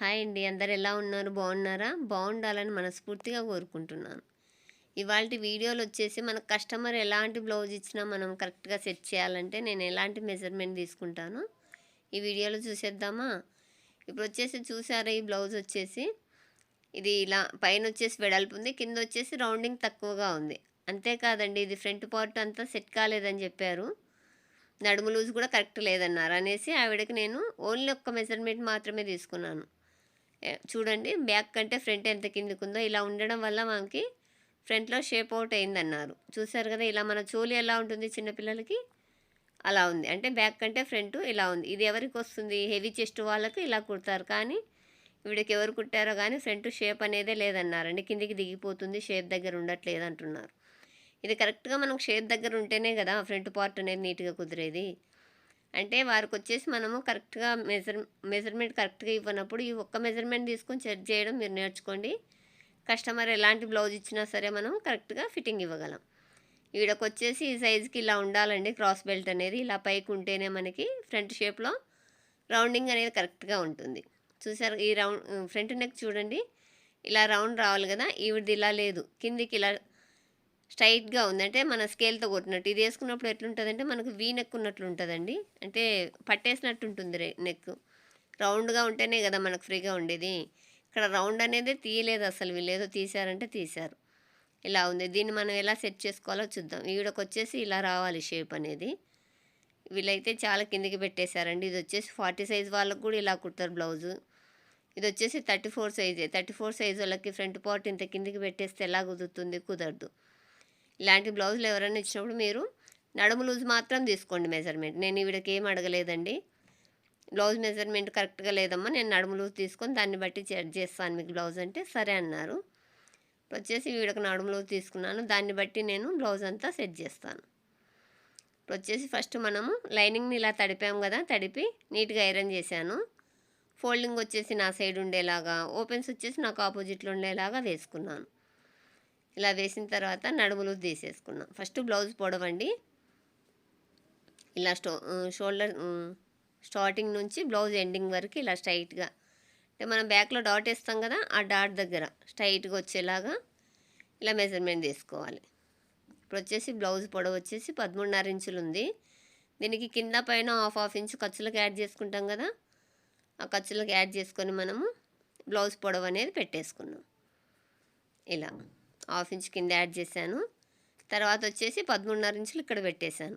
Hi అండి. అందరు ఎలా ఉన్నారు? బాగున్నారా? బాగుండాలని మనస్ఫూర్తిగా కోరుకుంటున్నాను. ఇవాళ వీడియోలు వచ్చేసి మన కస్టమర్ ఎలాంటి బ్లౌజ్ ఇచ్చినా మనం కరెక్ట్గా సెట్ చేయాలంటే నేను ఎలాంటి మెజర్మెంట్ తీసుకుంటాను? ఈ వీడియోలో చూసేద్దామా? ఇప్పుడు వచ్చేసి చూసారా ఈ బ్లౌజ్ వచ్చేసి? ఇది ఇలా పైన వచ్చేసి వెడల్పు ఉంది కింద వచ్చేసి రౌండింగ్ తక్కువగా ఉంది. అంతేకాదండి ఇది ఫ్రంట్ పార్ట్ అంతా సెట్ కాలేదని చెప్పారు. నడుము లూజ్ కూడా కరెక్ట్ లేదన్నారు. అనేసి ఆవిడకి నేను ఓన్లీ ఒక్క మెజర్మెంట్ మాత్రమే తీసుకున్నాను. చూడండి బ్యాక్ కంటే ఫ్రంట్ ఎంత కిందికి ఉందో ఇలా ఉండడం వల్ల మనకి ఫ్రంట్లో షేప్ అవుట్ అయిందన్నారు. చూసారు కదా ఇలా మన చోలి ఎలా ఉంటుంది చిన్నపిల్లలకి అలా ఉంది. అంటే బ్యాక్ కంటే ఫ్రంట్ ఇలా ఉంది. ఇది ఎవరికి వస్తుంది? హెవీ చెస్ట్ వాళ్ళకి ఇలా కుడతారు. కానీ వీడికి ఎవరు కుట్టారో కానీ ఫ్రంట్ షేప్ అనేదే లేదన్నారండి. కిందికి దిగిపోతుంది షేప్ దగ్గర ఉండట్లేదు అంటున్నారు. ఇది కరెక్ట్గా మనం షేప్ దగ్గర ఉంటేనే కదా ఫ్రంట్ పార్ట్ అనేది నీట్గా కుదిరేది. అంటే వారికి వచ్చేసి మనము కరెక్ట్గా మెజర్ మెజర్మెంట్ కరెక్ట్గా ఇవ్వనప్పుడు ఈ ఒక్క మెజర్మెంట్ తీసుకొని చెక్ చేయడం మీరు నేర్చుకోండి. కస్టమర్ ఎలాంటి బ్లౌజ్ ఇచ్చినా సరే మనం కరెక్ట్గా ఫిట్టింగ్ ఇవ్వగలం. ఈడకి వచ్చేసి ఈ సైజుకి ఇలా ఉండాలండి క్రాస్ బెల్ట్ అనేది. ఇలా పైకి ఉంటేనే మనకి ఫ్రంట్ షేప్లో రౌండింగ్ అనేది కరెక్ట్గా ఉంటుంది. చూసారు ఈ రౌండ్ ఫ్రంట్ నెక్ చూడండి. ఇలా రౌండ్ రావాలి కదా ఈవిడిది ఇలా లేదు. కిందికి ఇలా స్ట్రైట్గా ఉంది. అంటే మన స్కేల్తో కొట్టినట్టు. ఇది వేసుకున్నప్పుడు ఎట్లుంటుందంటే మనకు వీ నెక్ ఉన్నట్లు ఉంటుందండి అంటే పట్టేసినట్టు ఉంటుంది నెక్ రౌండ్గా ఉంటేనే కదా మనకు ఫ్రీగా ఉండేది. ఇక్కడ రౌండ్ అనేది తీయలేదు అసలు వీళ్ళేదో తీశారంటే తీశారు. ఇలా ఉంది. దీన్ని మనం ఎలా సెట్ చేసుకోవాలో చూద్దాం. ఈవిడకి వచ్చేసి ఇలా రావాలి షేప్ అనేది. వీళ్ళైతే చాలా కిందికి పెట్టేశారండి. ఇది వచ్చేసి ఫార్టీ సైజ్ వాళ్ళకు కూడా ఇలా కుడతారు బ్లౌజు. ఇది వచ్చేసి థర్టీ ఫోర్ సైజే. థర్టీ ఫోర్ సైజ్ వాళ్ళకి ఫ్రంట్ పార్ట్ ఇంత కిందికి పెట్టేస్తే ఎలా కుదురుతుంది? కుదరదు. ఇలాంటి బ్లౌజులు ఎవరైనా ఇచ్చినప్పుడు మీరు నడుము లూజ్ మాత్రం తీసుకోండి మెజర్మెంట్. నేను ఈవిడకి ఏం అడగలేదండి. బ్లౌజ్ మెజర్మెంట్ కరెక్ట్గా లేదమ్మా నేను నడుము లూజ్ తీసుకొని దాన్ని బట్టి చెక్ చేస్తాను మీకు బ్లౌజ్ అంటే సరే అన్నారు. ఇప్పుడు వచ్చేసి వీడకు నడుము లూజ్ తీసుకున్నాను దాన్ని బట్టి నేను బ్లౌజ్ అంతా సెట్ చేస్తాను. ఇప్పుడు వచ్చేసి ఫస్ట్ మనము లైనింగ్ని ఇలా తడిపాము కదా తడిపి నీట్గా ఐరన్ చేశాను. ఫోల్డింగ్ వచ్చేసి నా సైడ్ ఉండేలాగా ఓపెన్స్ వచ్చేసి నాకు ఆపోజిట్లో ఉండేలాగా వేసుకున్నాను. ఇలా వేసిన తర్వాత నడుములు తీసేసుకున్నాం. ఫస్ట్ బ్లౌజ్ పొడవండి. ఇలా స్టో షోల్డర్ స్టార్టింగ్ నుంచి బ్లౌజ్ ఎండింగ్ వరకు ఇలా స్ట్రైట్గా. అంటే మనం బ్యాక్లో డాట్ వేస్తాం కదా ఆ డాట్ దగ్గర స్ట్రైట్గా వచ్చేలాగా ఇలా మెజర్మెంట్ తీసుకోవాలి. ఇప్పుడు వచ్చేసి బ్లౌజ్ పొడవు వచ్చేసి పదమూడున్నర ఇంచులు ఉంది. దీనికి కింద పైన హాఫ్ హాఫ్ ఇంచు ఖర్చులకు యాడ్ చేసుకుంటాం కదా ఆ ఖర్చులకు యాడ్ చేసుకొని మనము బ్లౌజ్ పొడవు అనేది పెట్టేసుకున్నాం. ఇలా. హాఫ్ ఇంచ్ కింద యాడ్ చేశాను. తర్వాత వచ్చేసి పదమూడున్నర ఇంచులు ఇక్కడ పెట్టేశాను.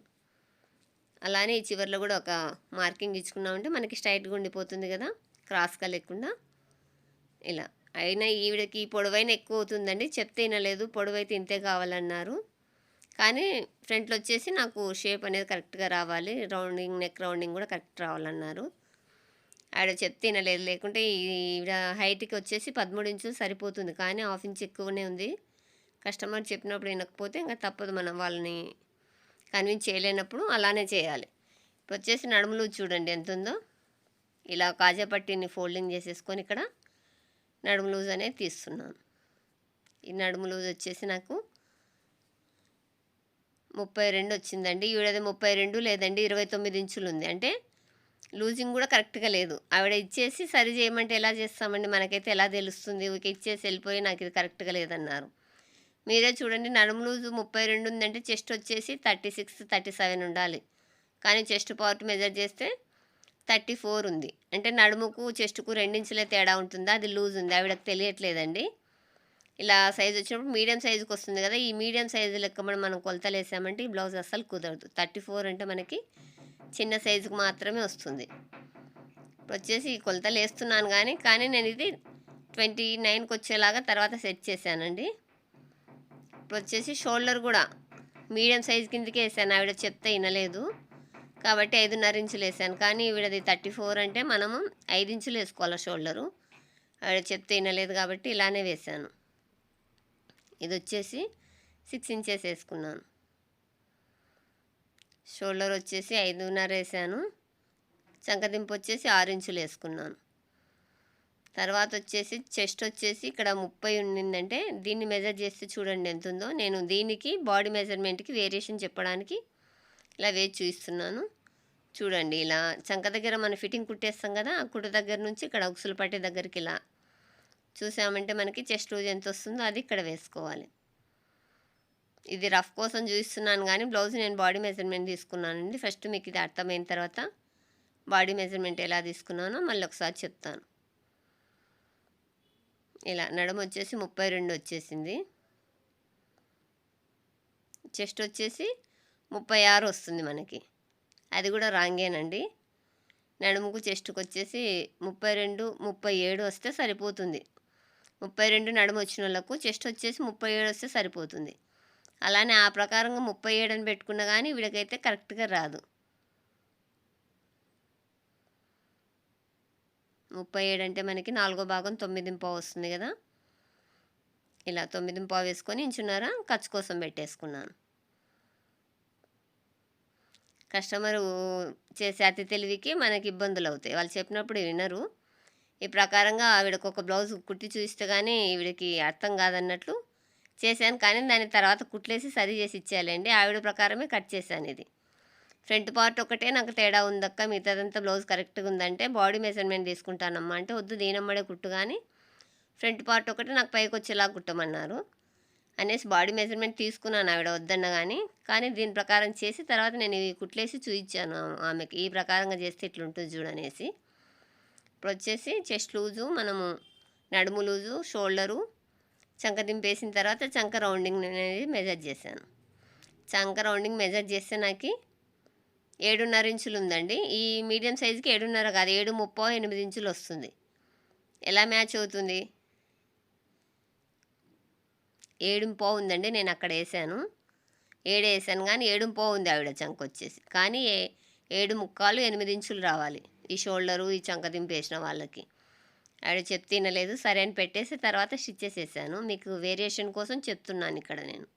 అలానే ఈ చివరిలో కూడా ఒక మార్కింగ్ ఇచ్చుకున్నామంటే మనకి స్ట్రైట్గా ఉండిపోతుంది కదా క్రాస్గా లేకుండా. ఇలా. అయినా ఈవిడకి పొడవైన ఎక్కువ అవుతుందండి. చెప్తే వినలేదు. పొడవైతే ఇంతే కావాలన్నారు. కానీ ఫ్రంట్లో వచ్చేసి నాకు షేప్ అనేది కరెక్ట్గా రావాలి. రౌండింగ్ నెక్ రౌండింగ్ కూడా కరెక్ట్ రావాలన్నారు. ఆవిడ చెప్తే వినలేదు. లేకుంటే ఈవిడ హైట్కి వచ్చేసి పదమూడు ఇంచులు సరిపోతుంది. కానీ హాఫ్ ఇంచ్ ఎక్కువనే ఉంది. కస్టమర్ చెప్పినప్పుడు వినకపోతే ఇంకా తప్పదు మనం వాళ్ళని కన్విన్స్ చేయలేనప్పుడు అలానే చేయాలి. ఇప్పుడు వచ్చేసి నడుములు చూడండి ఎంత ఉందో ఇలా కాజాపట్టిని ఫోల్డింగ్ చేసేసుకొని ఇక్కడ నడుము లూజ్ అనేది తీస్తున్నాను. ఈ నడుము లూజ్ వచ్చేసి నాకు ముప్పై రెండు వచ్చిందండి. ఈవిడది ముప్పై రెండు లేదండి ఇరవై తొమ్మిది ఇంచులు ఉంది. అంటే లూజింగ్ కూడా కరెక్ట్గా లేదు. ఆవిడ ఇచ్చేసి సరి చేయమంటే ఎలా చేస్తామండి? మనకైతే ఎలా తెలుస్తుంది? ఊరికి ఇచ్చేసి వెళ్ళిపోయి నాకు ఇది కరెక్ట్గా లేదన్నారు. మీరే చూడండి నడుము లూజు ముప్పై రెండు ఉందంటే చెస్ట్ వచ్చేసి థర్టీ సిక్స్ థర్టీ సెవెన్ ఉండాలి. కానీ చెస్ట్ పార్ట్ మెజర్ చేస్తే థర్టీ ఫోర్ ఉంది. అంటే నడుముకు చెస్ట్కు రెండించులే తేడా ఉంటుందా? అది లూజ్ ఉంది. ఆవిడకి తెలియట్లేదండి. ఇలా సైజు వచ్చినప్పుడు మీడియం సైజుకి వస్తుంది కదా ఈ మీడియం సైజు లెక్క మనం మనం కొలతలు వేసామంటే ఈ బ్లౌజ్ అస్సలు కుదరదు. థర్టీ ఫోర్ అంటే మనకి చిన్న సైజుకు మాత్రమే వస్తుంది. ఇప్పుడు వచ్చేసి ఈ కొలతలు వేస్తున్నాను కానీ కానీ నేను ఇది ట్వంటీ నైన్కి వచ్చేలాగా తర్వాత సెట్ చేశానండి. ఇప్పుడు వచ్చేసి షోల్డర్ కూడా. మీడియం సైజ్ కిందకి వేసాను. ఆవిడ చెప్తే వినలేదు కాబట్టి ఐదున్నర ఇంచులు వేసాను. కానీ ఈవిడది థర్టీ ఫోర్ అంటే మనము ఐదు ఇంచులు వేసుకోవాలి షోల్డరు. ఆవిడ చెప్తే వినలేదు కాబట్టి ఇలానే వేసాను. ఇది వచ్చేసి సిక్స్ ఇంచెస్ వేసుకున్నాను. షోల్డర్ వచ్చేసి ఐదున్నర వేసాను. చంకదింపు వచ్చేసి ఆరు ఇంచులు వేసుకున్నాను. తర్వాత వచ్చేసి చెస్ట్ వచ్చేసి ఇక్కడ ముప్పై ఉండిందంటే దీన్ని మెజర్ చేస్తే చూడండి ఎంత ఉందో నేను దీనికి బాడీ మెజర్మెంట్కి వేరియేషన్ చెప్పడానికి ఇలా వేచి చూపిస్తున్నాను. చూడండి ఇలా చంక దగ్గర మనం ఫిట్టింగ్ కుట్టేస్తాం కదా ఆ కుట్టు దగ్గర నుంచి ఇక్కడ ఉక్సులు పట్టే దగ్గరికి ఇలా చూసామంటే మనకి చెస్ట్ లూజ్ ఎంత వస్తుందో అది ఇక్కడ వేసుకోవాలి. ఇది రఫ్ కోసం చూపిస్తున్నాను కానీ బ్లౌజ్ నేను బాడీ మెజర్మెంట్ తీసుకున్నానండి. ఫస్ట్ మీకు ఇది అర్థమైన తర్వాత బాడీ మెజర్మెంట్ ఎలా తీసుకున్నానో మళ్ళీ ఒకసారి చెప్తాను. ఇలా నడుము వచ్చేసి ముప్పై రెండు వచ్చేసింది. చెస్ట్ వచ్చేసి ముప్పై ఆరు వస్తుంది మనకి. అది కూడా రాంగేనండి. నడుముకు చెస్ట్కి వచ్చేసి ముప్పై రెండు ముప్పై ఏడు వస్తే సరిపోతుంది. ముప్పై రెండు నడుము వచ్చిన వాళ్ళకు చెస్ట్ వచ్చేసి ముప్పై ఏడు వస్తే సరిపోతుంది. అలానే ఆ ప్రకారంగా ముప్పై ఏడు అని పెట్టుకున్నా కానీ వీడికైతే కరెక్ట్గా రాదు. ముప్పై ఏడు అంటే మనకి నాలుగో భాగం తొమ్మిది పావు వస్తుంది కదా. ఇలా తొమ్మిది పావు వేసుకొని ఇంచున్నర ఖర్చు కోసం పెట్టేసుకున్నాను. కస్టమరు చేసే అతి తెలివికి మనకి ఇబ్బందులు అవుతాయి. వాళ్ళు చెప్పినప్పుడు వినరు. ఈ ప్రకారంగా ఆవిడకు ఒక బ్లౌజ్ కుట్టి చూస్తే కానీ ఈవిడకి అర్థం కాదన్నట్లు చేశాను. కానీ దాని తర్వాత కుట్లేసి సరి చేసి ఇచ్చేయాలండి. ఆవిడ ప్రకారమే కట్ చేశాను ఇది. ఫ్రంట్ పార్ట్ ఒకటే నాకు తేడా ఉందక్క. మిగతాదంతా బ్లౌజ్ కరెక్ట్గా ఉందంటే బాడీ మెజర్మెంట్ తీసుకుంటానమ్మా. అంటే వద్దు దీనమ్మడే కుట్టు కానీ ఫ్రంట్ పార్ట్ ఒకటి నాకు పైకి వచ్చేలా కుట్టమన్నారు. అనేసి బాడీ మెజర్మెంట్ తీసుకున్నాను ఆవిడ వద్దన్న కానీ కానీ దీని ప్రకారం చేసి తర్వాత నేను ఇవి కుట్లేసి చూయించాను ఆమెకి. ఈ ప్రకారంగా చేస్తే ఇట్లుంటుంది చూడనేసి ఇప్పుడు వచ్చేసి చెస్ట్ లూజు మనము నడుము లూజు షోల్డరు చంక దింపేసిన తర్వాత చంక రౌండింగ్ అనేది మెజర్ చేశాను. చంక రౌండింగ్ మెజర్ చేస్తే నాకు ఏడున్నర ఇంచులు ఉందండి ఈ మీడియం సైజుకి ఏడున్నర కాదు ఏడు ముప్పో ఎనిమిది ఇంచులు వస్తుంది ఎలా మ్యాచ్ అవుతుంది? ఏడుంపో ఉందండి నేను అక్కడ వేసాను ఏడు వేసాను కానీ ఏడుంపో ఉంది ఆవిడ చంక వచ్చేసి కానీ ఏ- ఏడు ముక్కాలు ఎనిమిది ఇంచులు రావాలి ఈ షోల్డరు ఈ చంక దింపేసిన వాళ్ళకి. ఆవిడ చెప్తినలేదు సరే అని పెట్టేసి తర్వాత స్టిచ్ చేసేసాను మీకు వేరియేషన్ కోసం చెప్తున్నాను ఇక్కడ నేను.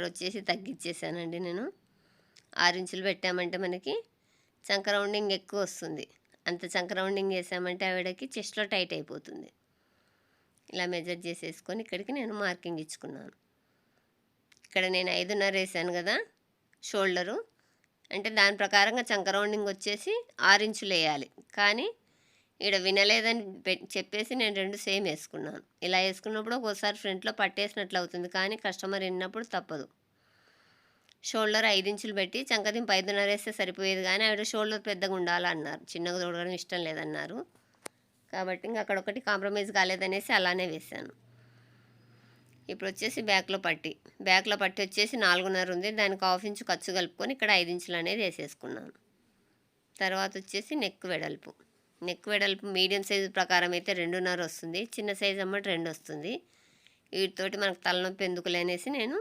ఇక్కడ వచ్చేసి తగ్గించేసానండి నేను. ఆరు ఇంచులు పెట్టామంటే మనకి చంక రౌండింగ్ ఎక్కువ వస్తుంది అంత చంక రౌండింగ్ చేసామంటే ఆవిడకి చెస్ట్లో టైట్ అయిపోతుంది. ఇలా మెజర్ చేసేసుకొని ఇక్కడికి నేను మార్కింగ్ ఇచ్చుకున్నాను. ఇక్కడ నేను ఐదున్నర వేసాను కదా షోల్డరు. అంటే దాని ప్రకారంగా చంక రౌండింగ్ వచ్చేసి ఆరు ఇంచులు వేయాలి. కానీ ఇక్కడ వినలేదని చెప్పేసి నేను రెండు సేమ్ వేసుకున్నాను. ఇలా వేసుకున్నప్పుడు ఒక్కోసారి ఫ్రంట్లో పట్టేసినట్లు అవుతుంది కానీ కస్టమర్ విన్నప్పుడు తప్పదు. షోల్డర్ ఐదు ఇంచులు పెట్టి చంకదింపు ఐదున్నర వేస్తే సరిపోయేది కానీ ఆవిడ షోల్డర్ పెద్దగా ఉండాలన్నారు. చిన్నగా చూడడం ఇష్టం లేదన్నారు. కాబట్టి ఇంకా అక్కడ ఒకటి కాంప్రమైజ్ కాలేదనేసి అలానే వేశాను. ఇప్పుడు వచ్చేసి బ్యాక్లో పట్టి. బ్యాక్లో పట్టి వచ్చేసి నాలుగున్నర ఉంది. దానికి హాఫ్ ఇంచు ఖర్చు కలుపుకొని ఇక్కడ ఐదు ఇంచులు అనేది వేసేసుకున్నాను. తర్వాత వచ్చేసి నెక్ వెడల్పు. నెక్ వెడల్పు మీడియం సైజు ప్రకారం అయితే రెండున్నర వస్తుంది. చిన్న సైజు అమ్మటి రెండు వస్తుంది. వీటితోటి మనకు తలనొప్పి ఎందుకులే అనేసి నేను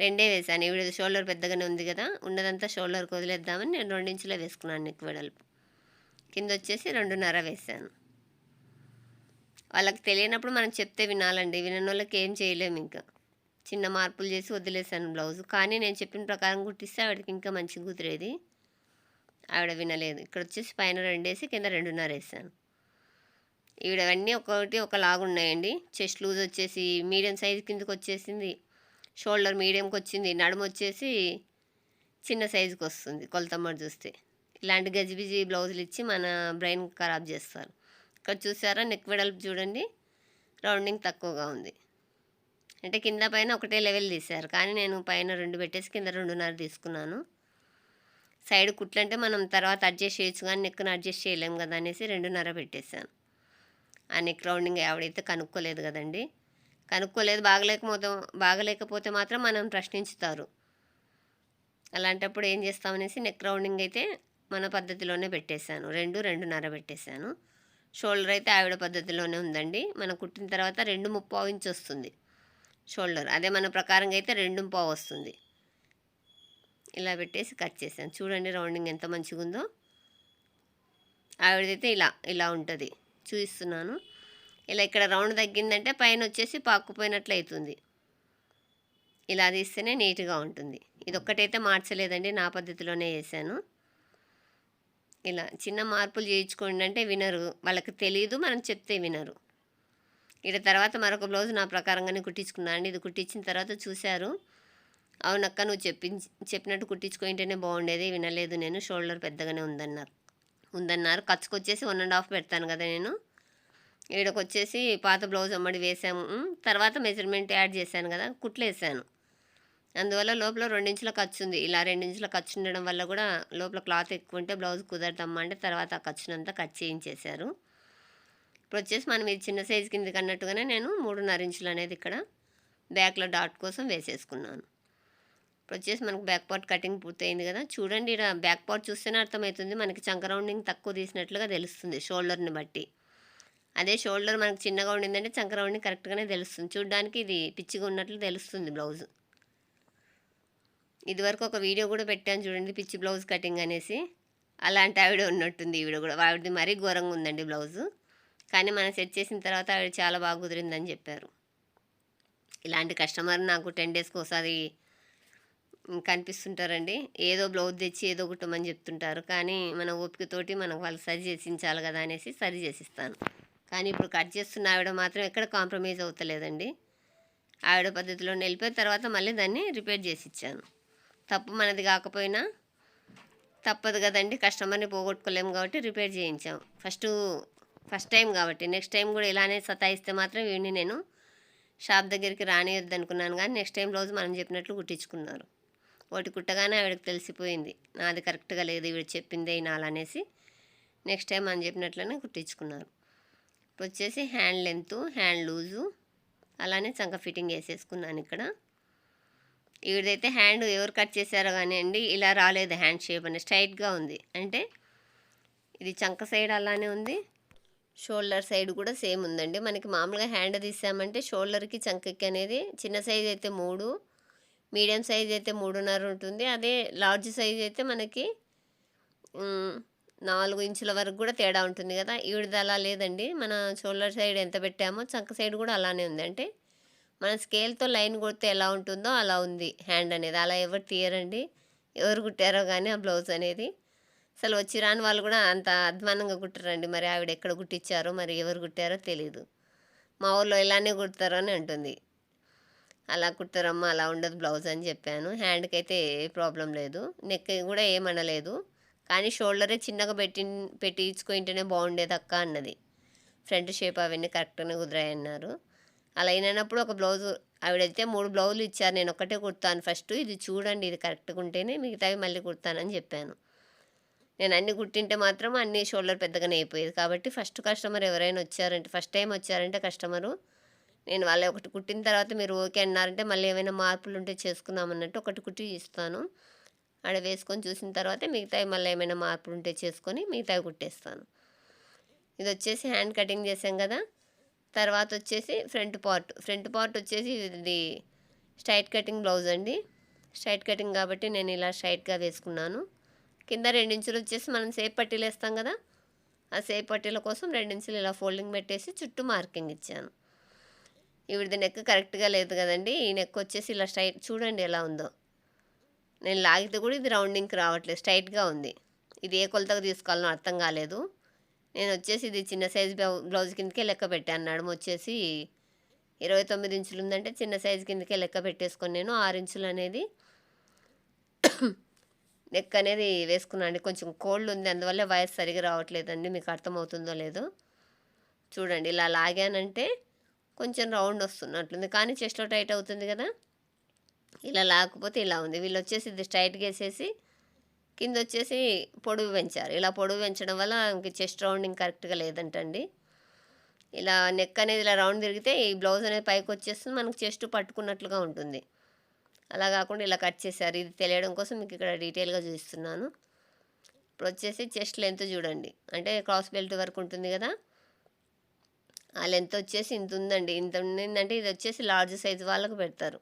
రెండే వేసాను ఈవిడ షోల్డర్ పెద్దగానే ఉంది కదా ఉన్నదంతా షోల్డర్కి వదిలేద్దామని నేను రెండించులో వేసుకున్నాను నెక్ వెడల్పు కింద వచ్చేసి రెండున్నర వేసాను వాళ్ళకి తెలియనప్పుడు మనం చెప్తే వినాలండి. వినని వాళ్ళకి ఏం చేయలేము ఇంకా. చిన్న మార్పులు చేసి వదిలేసాను బ్లౌజ్ కానీ నేను చెప్పిన ప్రకారం కుట్టిస్తే ఆవిడకి ఇంకా మంచిగా కుదిరేది. ఆవిడ వినలేదు. ఇక్కడ వచ్చేసి పైన రెండేసి కింద రెండున్నర వేసాను ఈవిడవన్నీ ఒకటి ఒకలాగా ఉన్నాయండి చెస్ట్ లూజ్ వచ్చేసి మీడియం సైజ్ కిందకి వచ్చేసింది షోల్డర్ మీడియంకి వచ్చింది నడుము వచ్చేసి చిన్న సైజుకి వస్తుంది కొలతమ్మడి చూస్తే. ఇలాంటి గజిబిజి బ్లౌజులు ఇచ్చి మన బ్రెయిన్ ఖరాబ్ చేస్తారు. ఇక్కడ చూసారా? నెక్ వెడల్పు చూడండి. రౌండింగ్ తక్కువగా ఉంది. అంటే కింద పైన ఒకటే లెవెల్ తీశారు. కానీ నేను పైన రెండు పెట్టేసి కింద రెండున్నర తీసుకున్నాను. సైడ్ కుట్లంటే మనం తర్వాత అడ్జస్ట్ చేయొచ్చు కానీ నెక్ను అడ్జస్ట్ చేయలేము కదా అనేసి రెండున్నర పెట్టేశాను. ఆ నెక్ రౌండింగ్ ఆవిడైతే కనుక్కోలేదు కదండి కనుక్కోలేదు బాగలేకపోతే బాగలేకపోతే మాత్రం మనం ప్రశ్నించుతారు. అలాంటప్పుడు ఏం చేస్తామనేసి నెక్ రౌండింగ్ అయితే మన పద్ధతిలోనే పెట్టేశాను. రెండు రెండున్నర పెట్టేశాను. షోల్డర్ అయితే ఆవిడ పద్ధతిలోనే ఉందండి. మనం కుట్టిన తర్వాత రెండు ముప్పావు ఇంచ్ వస్తుంది షోల్డర్. అదే మన ప్రకారంగా అయితే రెండు పావు వస్తుంది. ఇలా పెట్టేసి కట్ చేసాను చూడండి రౌండింగ్ ఎంత మంచిగా ఉందో ఆవిడదైతే ఇలా ఇలా ఉంటుంది. చూపిస్తున్నాను. ఇలా ఇక్కడ రౌండ్ తగ్గిందంటే పైన వచ్చేసి పాక్కుపోయినట్లు అవుతుంది ఇలా తీస్తేనే నీట్గా ఉంటుంది. ఇది ఒక్కటైతే మార్చలేదండి నా పద్ధతిలోనే చేశాను. ఇలా చిన్న మార్పులు చేయించుకోండి అంటే వినరు. వాళ్ళకి తెలియదు మనం చెప్తే వినరు. ఇక తర్వాత మరొక బ్లౌజ్ నా ప్రకారంగానే కుట్టించుకున్నాను అండి ఇది కుట్టించిన తర్వాత చూశారు. అవునక్క నువ్వు చెప్పి చెప్పినట్టు కుట్టించుకుంటేనే బాగుండేది వినలేదు నేను షోల్డర్ పెద్దగానే ఉందన్నారు. ఉందన్నారు ఖర్చుకొచ్చేసి వన్ అండ్ హాఫ్ పెడతాను కదా నేను. ఈడకొచ్చేసి పాత బ్లౌజ్ అమ్మడి వేసాము. తర్వాత మెజర్మెంట్ యాడ్ చేశాను కదా కుట్లేసాను. అందువల్ల లోపల రెండించుల ఖర్చు ఉంది ఇలా రెండించుల ఖర్చు ఉండడం వల్ల కూడా లోపల క్లాత్ ఎక్కువ ఉంటే బ్లౌజ్ కుదరదమ్మా అంటే తర్వాత ఆ ఖర్చునంతా కట్ చేయించేశారు. ఇప్పుడు వచ్చేసి మనం ఇది చిన్న సైజు కిందకి అన్నట్టుగానే నేను మూడున్నర ఇంచులు అనేది ఇక్కడ బ్యాక్లో డాట్ కోసం వేసేసుకున్నాను. ఇప్పుడు వచ్చేసి మనకు బ్యాక్ పార్ట్ కటింగ్ పూర్తయింది కదా. చూడండి ఇక్కడ బ్యాక్ పార్ట్ చూస్తేనే అర్థమవుతుంది మనకి చంక రౌండింగ్ తక్కువ తీసినట్లుగా తెలుస్తుంది షోల్డర్ని బట్టి. అదే షోల్డర్ మనకు చిన్నగా ఉండిందంటే చంక రౌండింగ్ కరెక్ట్గానే తెలుస్తుంది. చూడడానికి ఇది పిచ్చిగా ఉన్నట్లు తెలుస్తుంది బ్లౌజ్ ఇదివరకు ఒక వీడియో కూడా పెట్టాను చూడండి పిచ్చి బ్లౌజ్ కటింగ్ అనేసి. అలాంటి ఆవిడ ఉన్నట్టుంది ఈవిడ కూడా. ఆవిడది మరీ ఘోరంగా ఉందండి బ్లౌజు కానీ మనం సెట్ చేసిన తర్వాత ఆవిడ చాలా బాగా కుదిరిందని చెప్పారు. ఇలాంటి కస్టమర్ నాకు టెన్ డేస్కి ఒకసారి కనిపిస్తుంటారండి. ఏదో బ్లౌజ్ తెచ్చి ఏదో కుట్టమని చెప్తుంటారు. కానీ మన ఓపికతోటి మనం వాళ్ళు సరి చేసించాలి కదా అనేసి సరి చేసిస్తాను. కానీ ఇప్పుడు కట్ చేస్తున్న ఆవిడ మాత్రం ఎక్కడ కాంప్రమైజ్ అవుతలేదండి. ఆవిడ పద్ధతిలో నిలిపోయిన తర్వాత మళ్ళీ దాన్ని రిపేర్ చేసి ఇచ్చాను తప్పు మనది కాకపోయినా తప్పదు కదండి. కస్టమర్ని పోగొట్టుకోలేము కాబట్టి రిపేర్ చేయించాం. ఫస్ట్ ఫస్ట్ టైం కాబట్టి. నెక్స్ట్ టైం కూడా ఇలానే సతాయిస్తే మాత్రం వీడిని నేను షాప్ దగ్గరికి రానియొద్దు అనుకున్నాను. కానీ నెక్స్ట్ టైం రోజు మనం చెప్పినట్లు కుట్టించుకున్నారు. ఒకటి కుట్టగానే ఆవిడకి తెలిసిపోయింది. నాది కరెక్ట్గా లేదు ఈవిడ చెప్పిందే వినాలనేసి నెక్స్ట్ టైం అని చెప్పినట్లనే కుట్టించుకున్నారు. ఇప్పుడు వచ్చేసి హ్యాండ్ లెంత్ హ్యాండ్ లూజు అలానే చంక ఫిట్టింగ్ వేసేసుకున్నాను ఇక్కడ. ఈవిడైతే హ్యాండ్ ఎవరు కట్ చేశారో కానీ అండి ఇలా రాలేదు హ్యాండ్ షేప్ అని స్ట్రైట్గా ఉంది. అంటే ఇది చంక సైడ్ అలానే ఉంది షోల్డర్ సైడ్ కూడా సేమ్ ఉందండి. మనకి మామూలుగా హ్యాండ్ తీసామంటే షోల్డర్కి చంకకి అనేది చిన్న సైజ్ అయితే మూడు మీడియం సైజ్ అయితే మూడున్నర ఉంటుంది. అదే లార్జ్ సైజ్ అయితే మనకి నాలుగు ఇంచుల వరకు కూడా తేడా ఉంటుంది కదా. ఈవిడది అలా లేదండి. మన షోల్డర్ సైడ్ ఎంత పెట్టామో చంక సైడ్ కూడా అలానే ఉంది. అంటే మన స్కేల్తో లైన్ కొడితే ఎలా ఉంటుందో అలా ఉంది హ్యాండ్ అనేది. అలా ఎవరు తీయరండి. ఎవరు కుట్టారో కానీ ఆ బ్లౌజ్ అనేది. అసలు వచ్చి రాని వాళ్ళు కూడా అంత అధ్వానంగా కుట్టరండి. మరి ఆవిడ ఎక్కడ కుట్టించారో మరి ఎవరు కుట్టారో తెలియదు మా ఊళ్ళో ఇలానే కుడతారు అని అంటుంది. అలా కుట్టరమ్మా అలా ఉండదు బ్లౌజ్ అని చెప్పాను. హ్యాండ్కి అయితే ఏ ప్రాబ్లం లేదు. నెక్ కూడా ఏమనలేదు. కానీ షోల్డరే చిన్నగా పెట్టి పెట్టించుకుంటేనే బాగుండేది అక్క అన్నది. ఫ్రంట్ షేప్ అవన్నీ కరెక్ట్గానే కుదిరాయన్నారు. అలా అయినప్పుడు ఒక బ్లౌజ్ ఆవిడైతే మూడు బ్లౌజులు ఇచ్చారు. నేను ఒక్కటే కుడతాను ఫస్ట్. ఇది చూడండి ఇది కరెక్ట్గా ఉంటేనే మిగతావి మళ్ళీ కుడతానని చెప్పాను. నేను అన్ని కుట్టింటే మాత్రం అన్ని షోల్డర్ పెద్దగానే అయిపోయేది. కాబట్టి ఫస్ట్ కస్టమర్ ఎవరైనా వచ్చారంటే ఫస్ట్ టైం వచ్చారంటే కస్టమరు నేను వాళ్ళ ఒకటి కుట్టిన తర్వాత మీరు ఓకే అన్నారంటే మళ్ళీ ఏమైనా మార్పులు ఉంటే చేసుకుందాం అన్నట్టు ఒకటి కుట్టి ఇస్తాను. ఆడ వేసుకొని చూసిన తర్వాత మిగతావి మళ్ళీ ఏమైనా మార్పులు ఉంటే చేసుకొని మిగతావి కుట్టేస్తాను. ఇది వచ్చేసి హ్యాండ్ కటింగ్ చేసాం కదా. తర్వాత వచ్చేసి ఫ్రంట్ పార్ట్. ఫ్రంట్ పార్ట్ వచ్చేసి ఇది స్ట్రైట్ కటింగ్ బ్లౌజ్ అండి. స్ట్రైట్ కటింగ్ కాబట్టి నేను ఇలా స్ట్రైట్గా వేసుకున్నాను. కింద రెండించులు వచ్చేసి మనం సేప్ పట్టీలు వేస్తాం కదా. ఆ సేప్ పట్టీల కోసం రెండించులు ఇలా ఫోల్డింగ్ పెట్టేసి చుట్టూ మార్కింగ్ ఇచ్చాను. ఇవిడిది నెక్ కరెక్ట్గా లేదు కదండి ఈ నెక్ వచ్చేసి ఇలా స్ట్రైట్ చూడండి ఎలా ఉందో. నేను లాగితే కూడా ఇది రౌండింగ్కి రావట్లేదు స్ట్రైట్గా ఉంది. ఇది ఏ కొలతగా తీసుకోవాలనో అర్థం కాలేదు. నేను వచ్చేసి ఇది చిన్న సైజ్ బ్లౌజ్ కిందకే లెక్క పెట్టాను నడుము వచ్చేసి ఇరవై తొమ్మిది ఇంచులు ఉందంటే చిన్న సైజ్ కిందకే లెక్క పెట్టేసుకొని నేను ఆరు ఇంచులు అనేది నెక్ అనేది వేసుకున్నాను కొంచెం కోల్డ్ ఉంది అందువల్ల వయసు సరిగా రావట్లేదండి మీకు అర్థమవుతుందో లేదో. చూడండి ఇలా లాగానంటే కొంచెం రౌండ్ వస్తున్నట్లుంది. కానీ చెస్ట్లో టైట్ అవుతుంది కదా. ఇలా లాకపోతే ఇలా ఉంది. వీళ్ళు వచ్చేసి ఇది స్ట్రైట్గా వేసేసి కింద వచ్చేసి పొడుగు పెంచారు. ఇలా పొడుగు పెంచడం వల్ల ఇంక చెస్ట్ రౌండింగ్ కరెక్ట్గా లేదంటండి. ఇలా నెక్ అనేది ఇలా రౌండ్ తిరిగితే ఈ బ్లౌజ్ అనేది పైకి వచ్చేస్తుంది. మనకు చెస్ట్ పట్టుకున్నట్లుగా ఉంటుంది. అలా కాకుండా ఇలా కట్ చేశారు. ఇది తెలియడం కోసం మీకు ఇక్కడ డీటెయిల్గా చూపిస్తున్నాను. ఇప్పుడు వచ్చేసి చెస్ట్ లెంత్ చూడండి. అంటే క్రాస్ బెల్ట్ వరకు ఉంటుంది కదా. ఆ లెంత్ వచ్చేసి ఇంత ఉందండి. ఇంత ఉండిందంటే ఇది వచ్చేసి లార్జ్ సైజ్ వాళ్ళకు పెడతారు.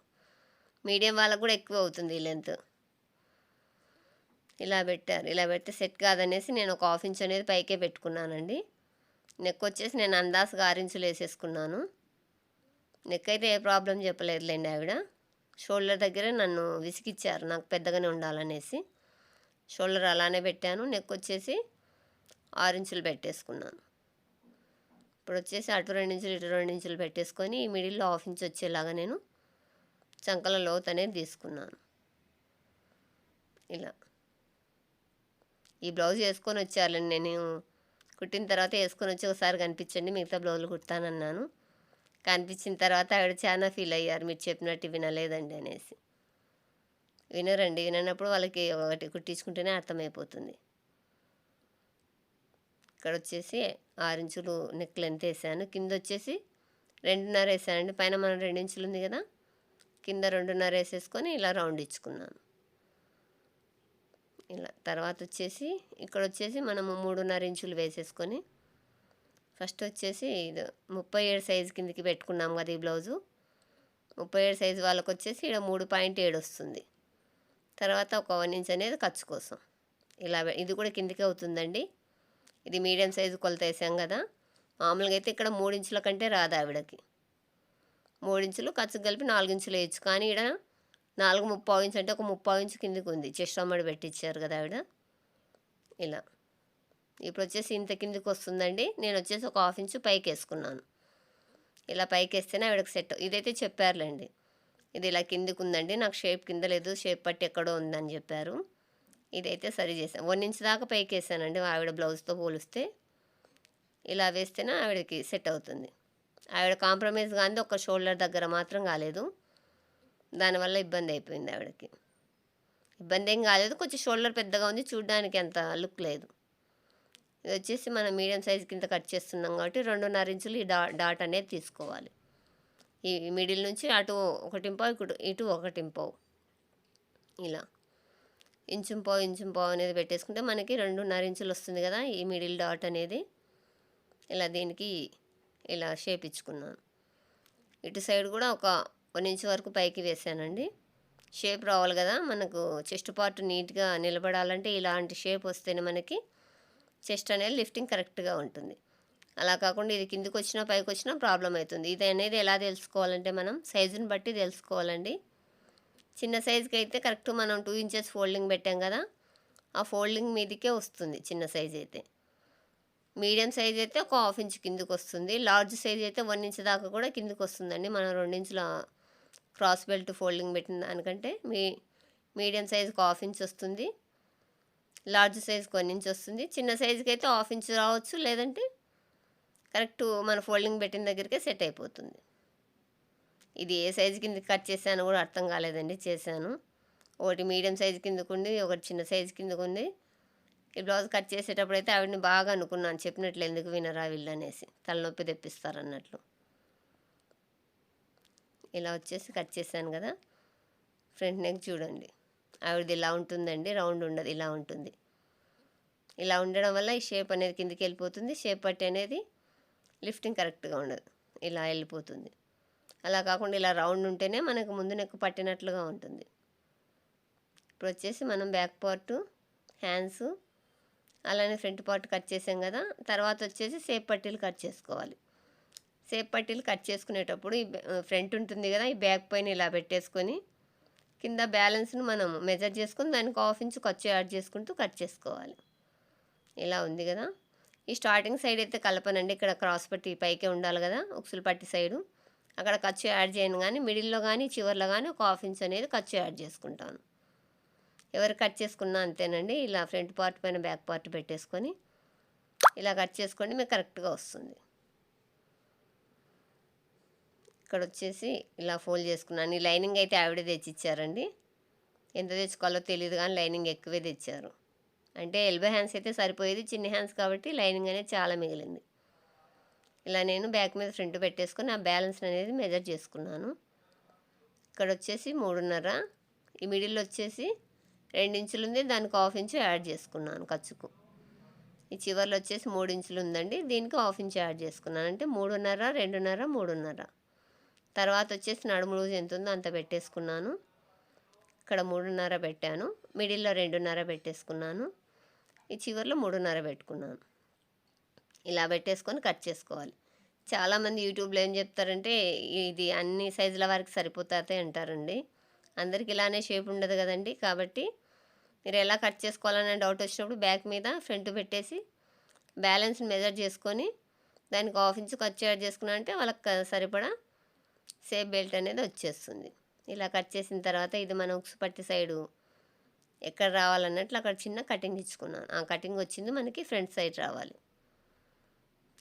మీడియం వాళ్ళకు కూడా ఎక్కువ అవుతుంది ఈ లెంత్. ఇలా పెట్టారు. ఇలా పెడితే సెట్ కాదనేసి నేను ఒక హాఫ్ ఇంచ్ అనేది పైకే పెట్టుకున్నానండి. నెక్ వచ్చేసి నేను అందాసుగా ఆరు ఇంచులు వేసేసుకున్నాను. నెక్ అయితే ఏ ప్రాబ్లం చెప్పలేదులేండి ఆవిడ. షోల్డర్ దగ్గర నన్ను విసిగిచ్చారు. నాకు పెద్దగానే ఉండాలనేసి షోల్డర్ అలానే పెట్టాను. నెక్ వచ్చేసి ఆరు ఇంచులు పెట్టేసుకున్నాను. ఇప్పుడు వచ్చేసి అటు రెండు ఇంచులు ఇటు రెండు ఇంచులు పెట్టేసుకొని ఈ మిడిల్లో హాఫ్ ఇంచ్ వచ్చేలాగా నేను చంకల లోత్ అనేది తీసుకున్నాను. ఇలా. ఈ బ్లౌజ్ వేసుకొని వచ్చారులేండి నేను. కుట్టిన తర్వాత వేసుకొని వచ్చి ఒకసారి కనిపించండి మిగతా బ్లౌజులు కుడతానన్నాను. కనిపించిన తర్వాత ఆవిడ చాలా ఫీల్ అయ్యారు మీరు చెప్పినట్టు వినలేదండి అనేసి. వినరండి విననప్పుడు వాళ్ళకి ఒకటి కుట్టించుకుంటేనే అర్థమైపోతుంది. ఇక్కడ వచ్చేసి ఆరు ఇంచులు నెక్ లెంత్ వేసాను కింద వచ్చేసి రెండున్నర వేసానండి పైన మనం రెండు ఇంచులు ఉంది కదా? కింద రెండున్నర వేసేసుకొని ఇలా రౌండ్ ఇచ్చుకున్నాను ఇలా తర్వాత వచ్చేసి ఇక్కడ వచ్చేసి మనము మూడున్నర ఇంచులు వేసేసుకొని ఫస్ట్ వచ్చేసి ఇది ముప్పై ఏడు సైజు కిందకి పెట్టుకున్నాం కదా ఈ బ్లౌజు. ముప్పై ఏడు సైజు వాళ్ళకి వచ్చేసి ఇక్కడ మూడు పాయింట్ ఏడు వస్తుంది. తర్వాత ఒక వన్ ఇంచ్ అనేది ఖర్చు కోసం. ఇలా ఇది కూడా కిందికి అవుతుందండి. ఇది మీడియం సైజు కొలత వేసాం కదా. మామూలుగా అయితే ఇక్కడ మూడు ఇంచుల కంటే రాదు ఆవిడకి. మూడించులు ఖర్చు కలిపి నాలుగించులు వేయచ్చు. కానీ ఇక్కడ నాలుగు ముప్పావు ఇంచు అంటే ఒక ముప్పావు ఇంచు కిందికి ఉంది. చెస్ట్ అమ్మడి పెట్టించారు కదా ఆవిడ. ఇలా. ఇప్పుడు వచ్చేసి ఇంత కిందికి వస్తుందండి. నేను వచ్చేసి ఒక హాఫ్ ఇంచు పైకి వేసుకున్నాను. ఇలా పైకి వేస్తేనే ఆవిడకి సెట్ ఇదైతే చెప్పారులేండి. ఇది ఇలా కిందికి ఉందండి. నాకు షేప్ కింద లేదు. షేప్ పట్టి ఎక్కడో ఉందని చెప్పారు. ఇదైతే సరి చేశాను వన్ ఇంచ్ దాకా పైకి వేసానండి ఆవిడ బ్లౌజ్తో పోలిస్తే. ఇలా వేస్తేనే ఆవిడకి సెట్ అవుతుంది. ఆవిడ కాంప్రమైజ్ కానీ ఒక షోల్డర్ దగ్గర మాత్రం కాలేదు. దానివల్ల ఇబ్బంది అయిపోయింది ఆవిడకి. ఇబ్బంది ఏం కాలేదు. కొంచెం షోల్డర్ పెద్దగా ఉంది. చూడడానికి అంత లుక్ లేదు. ఇది వచ్చేసి మనం మీడియం సైజ్ కింద కట్ చేస్తున్నాం కాబట్టి రెండున్నర ఇంచులు ఈ డా డాట్ అనేది తీసుకోవాలి. ఈ మిడిల్ నుంచి అటు ఒకటింపావు ఇటు ఇటు ఒకటింపావు ఇలా. ఇంచుం పావు ఇంచుం పావు అనేది పెట్టేసుకుంటే మనకి రెండున్నర ఇంచులు వస్తుంది కదా ఈ మిడిల్ డాట్ అనేది. ఇలా దీనికి ఇలా షేప్ ఇచ్చుకున్నాను. ఇటు సైడ్ కూడా ఒక వన్ ఇంచ్ వరకు పైకి వేసానండి. షేప్ రావాలి కదా మనకు చెస్ట్ పార్ట్ నీట్గా నిలబడాలంటే ఇలాంటి షేప్ వస్తేనే మనకి చెస్ట్ అనేది లిఫ్టింగ్ కరెక్ట్గా ఉంటుంది. అలా కాకుండా ఇది కిందికి వచ్చినా పైకి వచ్చినా ప్రాబ్లం అవుతుంది. ఇది అనేది ఎలా తెలుసుకోవాలంటే మనం సైజుని బట్టి తెలుసుకోవాలండి. చిన్న సైజుకి అయితే కరెక్ట్ మనం టూ ఇంచెస్ ఫోల్డింగ్ పెట్టాం కదా ఆ ఫోల్డింగ్ మీదకే వస్తుంది చిన్న సైజ్ అయితే మీడియం సైజ్ అయితే ఒక హాఫ్ ఇంచ్ కిందకి వస్తుంది లార్జ్ సైజ్ అయితే వన్ ఇంచ్ దాకా కూడా కిందకి వస్తుందండి మనం రెండించుల క్రాస్ బెల్ట్ ఫోల్డింగ్ పెట్టిన దానికంటే. మీ మీడియం సైజుకి హాఫ్ ఇంచ్ వస్తుంది లార్జ్ సైజ్కి వన్ ఇంచ్ వస్తుంది. చిన్న సైజుకి అయితే హాఫ్ ఇంచ్ రావచ్చు లేదంటే కరెక్ట్ మన ఫోల్డింగ్ పెట్టిన దగ్గరికే సెట్ అయిపోతుంది. ఇది ఏ సైజు కింద కట్ చేశాను కూడా అర్థం కాలేదండి చేశాను. ఒకటి మీడియం సైజు కిందకు ఉంది ఒకటి చిన్న సైజు కిందకు ఉంది. ఈ బ్లౌజ్ కట్ చేసేటప్పుడు అయితే ఆవిడని బాగా అనుకున్నాను చెప్పినట్లు ఎందుకు వినరా వీళ్ళు అనేసి. తలనొప్పి తెప్పిస్తారు అన్నట్లు ఇలా వచ్చేసి కట్ చేశాను కదా. ఫ్రంట్ నెక్ చూడండి. ఆవిడది ఇలా ఉంటుందండి రౌండ్ ఉండదు ఇలా ఉంటుంది. ఇలా ఉండడం వల్ల ఈ షేప్ అనేది కిందికి వెళ్ళిపోతుంది షేప్ పట్టి అనేది లిఫ్టింగ్ కరెక్ట్గా ఉండదు. ఇలా వెళ్ళిపోతుంది. అలా కాకుండా ఇలా రౌండ్ ఉంటేనే మనకు ముందు నెక్కు పట్టినట్లుగా ఉంటుంది. ఇప్పుడు వచ్చేసి మనం బ్యాక్ పార్ట్ హ్యాండ్స్ అలానే ఫ్రంట్ పార్ట్ కట్ చేసాం కదా తర్వాత వచ్చేసి సేప్ పట్టీలు కట్ చేసుకోవాలి. సేప్ పట్టీలు కట్ చేసుకునేటప్పుడు ఈ ఫ్రంట్ ఉంటుంది కదా ఈ బ్యాక్ పైన ఇలా పెట్టేసుకొని కింద బ్యాలెన్స్ను మనం మెజర్ చేసుకొని దానికి హాఫ్ ఇంచ్ ఖర్చు యాడ్ చేసుకుంటూ కట్ చేసుకోవాలి. ఇలా ఉంది కదా. ఈ స్టార్టింగ్ సైడ్ అయితే కలపనండి ఇక్కడ క్రాస్ పట్టి పైకే ఉండాలి కదా ఉక్సులు పట్టి సైడు. అక్కడ ఖర్చు యాడ్ చేయను కానీ మిడిల్లో కానీ చివర్లో కానీ ఒక హాఫ్ ఇంచ్ అనేది ఖర్చు యాడ్ చేసుకుంటాను. ఎవరు కట్ చేసుకున్నా అంతేనండి. ఇలా ఫ్రంట్ పార్ట్ పైన బ్యాక్ పార్ట్ పెట్టేసుకొని ఇలా కట్ చేసుకోండి మీకు కరెక్ట్గా వస్తుంది. ఇక్కడ వచ్చేసి ఇలా ఫోల్డ్ చేసుకున్నాను. ఈ లైనింగ్ అయితే ఆవిడే తెచ్చి ఇచ్చారండి ఎంత తెచ్చుకోవాలో తెలియదు కానీ లైనింగ్ ఎక్కువే తెచ్చారు. అంటే ఎల్బో హ్యాండ్స్ అయితే సరిపోయేది చిన్న హ్యాండ్స్ కాబట్టి లైనింగ్ అనేది చాలా మిగిలింది. ఇలా నేను బ్యాక్ మీద ఫ్రంట్ పెట్టేసుకొని ఆ బ్యాలెన్స్ అనేది మెజర్ చేసుకున్నాను. ఇక్కడ వచ్చేసి మూడున్నర ఈ మిడిల్ వచ్చేసి రెండు ఇంచులు ఉంది దానికి హాఫ్ ఇంచు యాడ్ చేసుకున్నాను ఖర్చుకు. ఈ చివర్లో వచ్చేసి మూడు ఇంచులు ఉందండి దీనికి హాఫ్ ఇంచు యాడ్ చేసుకున్నాను. అంటే మూడున్నర రెండున్నర మూడున్నర. తర్వాత వచ్చేసి నడుము లూజ్ ఎంత ఉందో అంత పెట్టేసుకున్నాను. ఇక్కడ మూడున్నర పెట్టాను మిడిల్లో రెండున్నర పెట్టేసుకున్నాను. ఈ చివర్లో మూడున్నర పెట్టుకున్నాను. ఇలా పెట్టేసుకొని కట్ చేసుకోవాలి. చాలామంది యూట్యూబ్లో ఏం చెప్తారంటే ఇది అన్ని సైజుల వారికి సరిపోతాయి అంటారండి. అందరికి ఇలానే షేప్ ఉండదు కదండి. కాబట్టి మీరు ఎలా కట్ చేసుకోవాలనే డౌట్ వచ్చినప్పుడు బ్యాక్ మీద ఫ్రంట్ పెట్టేసి బ్యాలెన్స్ మెజర్ చేసుకొని దానికి హాఫ్ ఇంచ్ ఖర్చు యాడ్ చేసుకున్నా అంటే వాళ్ళకి సరిపడా సేఫ్ బెల్ట్ అనేది వచ్చేస్తుంది. ఇలా కట్ చేసిన తర్వాత ఇది మన ఉక్సు పట్టి సైడు ఎక్కడ రావాలన్నట్లు అక్కడ చిన్న కటింగ్ ఇచ్చుకున్నాను. ఆ కటింగ్ వచ్చింది మనకి ఫ్రంట్ సైడ్ రావాలి.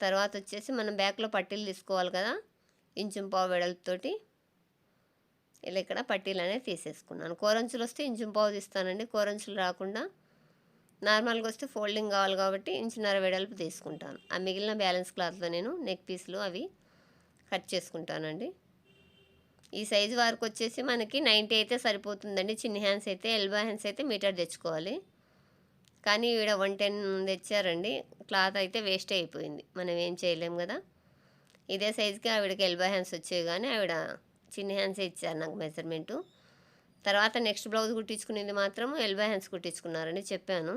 తర్వాత వచ్చేసి మనం బ్యాక్లో పట్టీలు తీసుకోవాలి కదా? ఇంచుం పావు వెడల్పుతోటి. ఇలా ఇక్కడ పట్టీలు అనేది తీసేసుకున్నాను. కోరంచులు వస్తే ఇంచుం పావు తీస్తానండి. కోరంచులు రాకుండా నార్మల్గా వస్తే ఫోల్డింగ్ కావాలి కాబట్టి ఇంచున్నర వెడల్పు తీసుకుంటాను. ఆ మిగిలిన బ్యాలెన్స్ క్లాత్లో నేను నెక్ పీస్లు అవి కట్ చేసుకుంటానండి. ఈ సైజు వరకు వచ్చేసి మనకి నైంటీ అయితే సరిపోతుందండి. చిన్న హ్యాండ్స్ అయితే ఎల్బో హ్యాండ్స్ అయితే మీటర్ తెచ్చుకోవాలి. కానీ ఈడ వన్ టెన్ తెచ్చారండి. క్లాత్ అయితే వేస్ట్ అయిపోయింది. మనం ఏం చేయలేం కదా. ఇదే సైజుకి ఆవిడకి ఎల్బో హ్యాండ్స్ వచ్చేవి కానీ ఆవిడ చిన్న హ్యాండ్సే ఇచ్చారు నాకు మెజర్మెంటు తర్వాత నెక్స్ట్ బ్లౌజ్ కుట్టించుకునేది మాత్రం ఎల్బో హ్యాండ్స్ కుట్టించుకున్నారని చెప్పాను.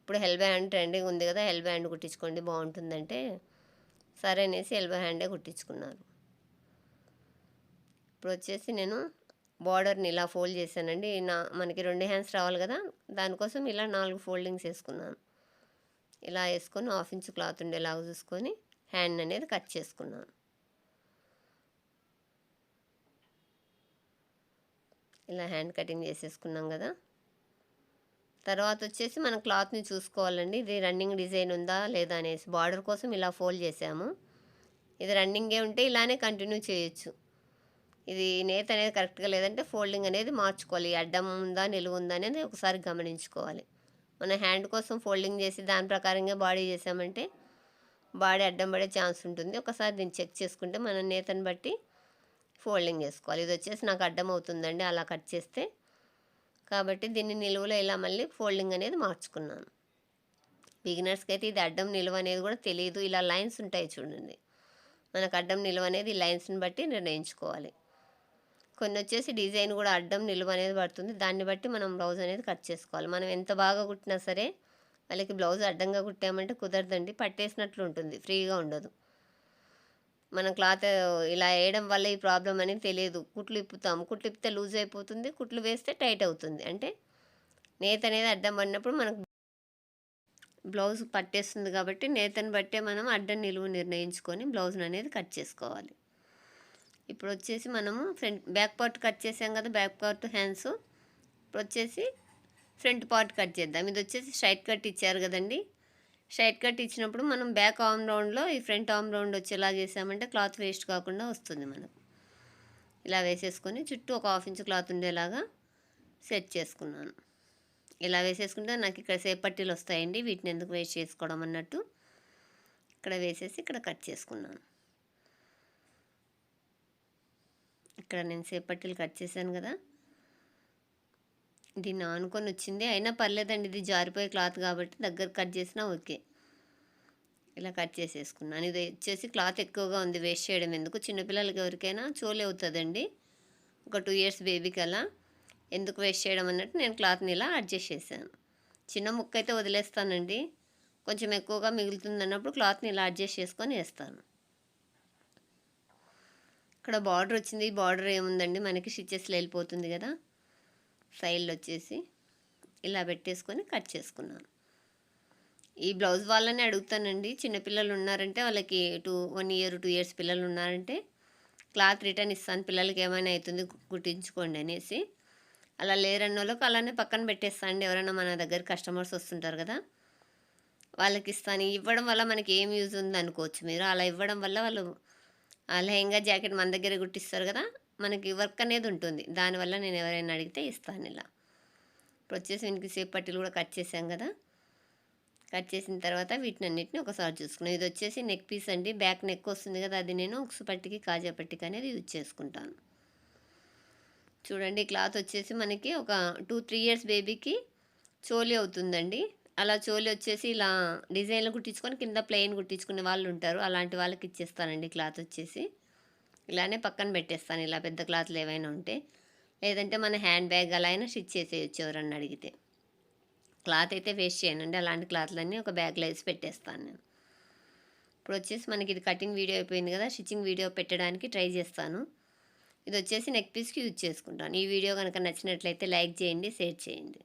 ఇప్పుడు హెల్బో హ్యాండ్ ట్రెండింగ్ ఉంది కదా ఎల్బో హ్యాండ్ కుట్టించుకోండి బాగుంటుందంటే సరే అనేసి ఎల్బో హ్యాండే కుట్టించుకున్నారు ఇప్పుడు వచ్చేసి నేను బార్డర్ని ఇలా ఫోల్డ్ చేశానండి. నా మనకి రెండు హ్యాండ్స్ రావాలి కదా దానికోసం ఇలా నాలుగు ఫోల్డింగ్స్ వేసుకున్నాను. ఇలా వేసుకొని హాఫ్ ఇంచ్ క్లాత్ ఉండేలాగా చూసుకొని హ్యాండ్ అనేది కట్ చేసుకున్నాను. ఇలా హ్యాండ్ కటింగ్ చేసేసుకున్నాం కదా. తర్వాత వచ్చేసి మనం క్లాత్ని చూసుకోవాలండి. ఇది రన్నింగ్ డిజైన్ ఉందా లేదా అనేసి బార్డర్ కోసం ఇలా ఫోల్డ్ చేసాము ఇది రన్నింగే ఉంటే ఇలానే కంటిన్యూ చేయొచ్చు. ఇది నేత అనేది కరెక్ట్గా లేదంటే ఫోల్డింగ్ అనేది మార్చుకోవాలి. అడ్డం ఉందా నిలువు ఉందా అనేది ఒకసారి గమనించుకోవాలి. మన హ్యాండ్ కోసం ఫోల్డింగ్ చేసి దాని ప్రకారంగా బాడీ చేసామంటే బాడీ అడ్డం పడే ఛాన్స్ ఉంటుంది. ఒకసారి దీన్ని చెక్ చేసుకుంటే మనం నేతను బట్టి ఫోల్డింగ్ చేసుకోవాలి. ఇది వచ్చేసి నాకు అడ్డం అవుతుందండి అలా కట్ చేస్తే. కాబట్టి దీన్ని నిలువలో ఇలా మళ్ళీ ఫోల్డింగ్ అనేది మార్చుకున్నాను. బిగినర్స్కి అయితే ఇది అడ్డం నిలువ అనేది కూడా తెలియదు ఇలా లైన్స్ ఉంటాయి చూడండి. మనకు అడ్డం నిలువ అనేది ఈ లైన్స్ని బట్టి నిర్ణయించుకోవాలి. కొన్ని వచ్చేసి డిజైన్ కూడా అడ్డం నిలువ అనేది పడుతుంది. దాన్ని బట్టి మనం బ్లౌజ్ అనేది కట్ చేసుకోవాలి. మనం ఎంత బాగా కుట్టినా సరే వాళ్ళకి బ్లౌజ్ అడ్డంగా కుట్టామంటే కుదరదండి. పట్టేసినట్లు ఉంటుంది. ఫ్రీగా ఉండదు. మనం క్లాత్ ఇలా వేయడం వల్ల ఈ ప్రాబ్లం అనేది తెలియదు. కుట్లు ఇప్పుతాం. కుట్లు ఇప్పితే లూజ్ అయిపోతుంది. కుట్లు వేస్తే టైట్ అవుతుంది. అంటే నేత అనేది అడ్డం పడినప్పుడు మనకు బ్లౌజ్ పట్టేస్తుంది కాబట్టి నేతను బట్టే మనం అడ్డం నిలువు నిర్ణయించుకొని బ్లౌజ్ అనేది కట్ చేసుకోవాలి. ఇప్పుడు వచ్చేసి మనము ఫ్రంట్ బ్యాక్ పార్ట్ కట్ చేసాం కదా బ్యాక్ పార్ట్ హ్యాండ్స్. ఇప్పుడు వచ్చేసి ఫ్రంట్ పార్ట్ కట్ చేద్దాం. ఇది వచ్చేసి స్ట్రైట్ కట్ ఇచ్చారు కదండి. స్ట్రైట్ కట్ ఇచ్చినప్పుడు మనం బ్యాక్ ఆమ్ రౌండ్లో ఈ ఫ్రంట్ ఆమ్ రౌండ్ వచ్చేలా చేసామంటే క్లాత్ వేస్ట్ కాకుండా వస్తుంది మనకు. ఇలా వేసేసుకొని చుట్టూ ఒక హాఫ్ ఇంచ్ క్లాత్ ఉండేలాగా సెట్ చేసుకున్నాను. ఇలా వేసేసుకుంటే నాకు ఇక్కడ సేపట్టీలు వస్తాయండి వీటిని ఎందుకు వేస్ట్ చేసుకోవడం అన్నట్టు. ఇక్కడ వేసేసి ఇక్కడ కట్ చేసుకున్నాను. ఇక్కడ నేను సేపట్టిలు కట్ చేశాను కదా. దీన్ని ఆనుకొని వచ్చింది. అయినా పర్లేదండి ఇది జారిపోయే క్లాత్ కాబట్టి దగ్గర కట్ చేసినా ఓకే. ఇలా కట్ చేసేసుకున్నాను ఇది వచ్చేసి క్లాత్ ఎక్కువగా ఉంది వేస్ట్ చేయడం ఎందుకు? చిన్నపిల్లలకి ఎవరికైనా చోలే అవుతుందండి. ఒక టూ ఇయర్స్ బేబీకి అలా. ఎందుకు వేస్ట్ చేయడం అన్నట్టు నేను క్లాత్ని ఇలా అడ్జస్ట్ చేశాను చిన్న ముక్క అయితే వదిలేస్తానండి. కొంచెం ఎక్కువగా మిగులుతుంది అన్నప్పుడు క్లాత్ని ఇలా అడ్జస్ట్ చేసుకొని వేస్తాను. ఇక్కడ బార్డర్ వచ్చింది. బార్డర్ ఏముందండి? మనకి స్టిచ్చెస్లో వెళ్ళిపోతుంది కదా? సైడ్లో వచ్చేసి ఇలా పెట్టేసుకొని కట్ చేసుకున్నాను. ఈ బ్లౌజ్ వాళ్ళని అడుగుతానండి. చిన్నపిల్లలు ఉన్నారంటే వాళ్ళకి two one year two years పిల్లలు ఉన్నారంటే క్లాత్ రిటర్న్ ఇస్తాను. పిల్లలకి ఏమైనా అవుతుంది కుట్టించుకోండి అనేసి. అలా లేరన్న వాళ్ళకి అలానే పక్కన పెట్టేస్తానండి ఎవరైనా మన దగ్గర కస్టమర్స్ వస్తుంటారు కదా? వాళ్ళకి ఇస్తాను. ఇవ్వడం వల్ల మనకి ఏం యూజ్ ఉంది అనుకోవచ్చు మీరు? అలా ఇవ్వడం వల్ల వాళ్ళు ఆ లెహంగా జాకెట్ మన దగ్గర కుట్టిస్తారు కదా మనకి వర్క్ అనేది ఉంటుంది. దానివల్ల నేను ఎవరైనా అడిగితే ఇస్తాను ఇలా. ఇప్పుడు వచ్చేసి వీనికి సేపు పట్టీలు కూడా కట్ చేసాం కదా. కట్ చేసిన తర్వాత వీటిని అన్నిటిని ఒకసారి చూసుకున్నాను ఇది వచ్చేసి నెక్ పీస్ అండి. బ్యాక్ నెక్ వస్తుంది కదా అది నేను ఉక్సు పట్టికి కాజా పట్టికి అనేది యూజ్ చేసుకుంటాను. చూడండి క్లాత్ వచ్చేసి మనకి ఒక టూ త్రీ ఇయర్స్ బేబీకి చోలీ అవుతుందండి. అలా చోలి వచ్చేసి ఇలా డిజైన్లు కుట్టించుకొని కింద ప్లెయిన్ కుట్టించుకునే వాళ్ళు ఉంటారు. అలాంటి వాళ్ళకి ఇచ్చేస్తానండి క్లాత్ వచ్చేసి. ఇలానే పక్కన పెట్టేస్తాను. ఇలా పెద్ద క్లాత్లు ఏవైనా ఉంటే. లేదంటే మన హ్యాండ్ బ్యాగ్ అలా అయినా స్టిచ్ చేసేయచ్చు ఎవరన్నా అడిగితే. క్లాత్ అయితే వేస్ట్ చేయనండి. అలాంటి క్లాత్లన్నీ ఒక బ్యాగ్లో వేసి పెట్టేస్తాను నేను. ఇప్పుడు వచ్చేసి మనకి ఇది కటింగ్ వీడియో అయిపోయింది కదా. స్టిచ్చింగ్ వీడియో పెట్టడానికి ట్రై చేస్తాను. ఇది వచ్చేసి నెక్ పీస్కి యూజ్ చేసుకుంటాను. ఈ వీడియో కనుక నచ్చినట్లయితే లైక్ చేయండి షేర్ చేయండి.